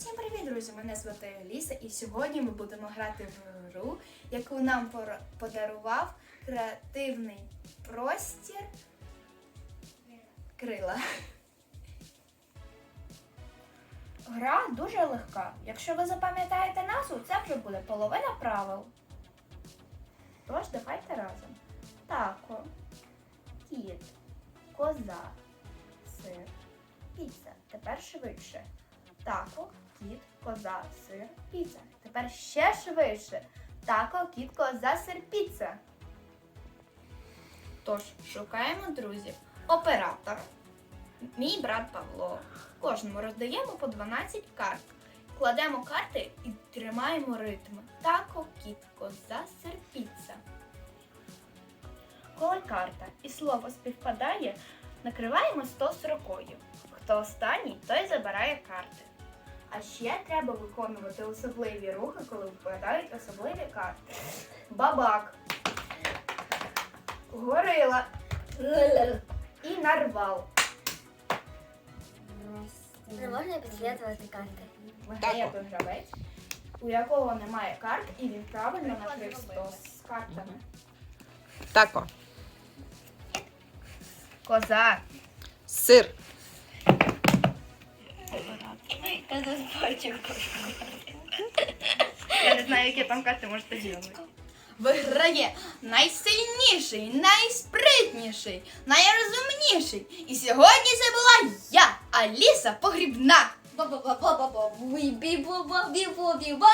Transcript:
Всім привіт, друзі! Мене звати Аліса, і сьогодні ми будемо грати в гру, яку нам подарував креативний простір Крила. Гра дуже легка. Якщо ви запам'ятаєте назву, це вже буде половина правил. Тож давайте разом. Тако, кіт, коза, сир, піца. Тепер швидше. Тако, кіт, коза, сир, піца. Тепер ще швидше. Тако, кіт, коза, сир, піца. Тож, шукаємо друзів. Оператор. Мій брат Павло. Кожному роздаємо по 12 карт. Кладемо карти і тримаємо ритм. Тако, кіт, коза, сир, піца. Коли карта і слово співпадає, накриваємо 100 строкою. Хто останній, той забирає карти. А ще треба виконувати особливі рухи, коли випадають особливі карти. Бабак, горила і нарвал. Не можна підслідувати карти. Виграє той гравець, у якого немає карт, і він правильно накрив 100 з картами. Тако. Коза. Сир. Я з бачу. Я не знаю, які там карти можете зробити. Виграє найсильніший, найспритніший, найрозумніший. І сьогодні це була я, Аліса Погрібна. Ба-ба-ба-ба-ба-ба. Бі-бі-ба-ба-бі-ба-бі-ба.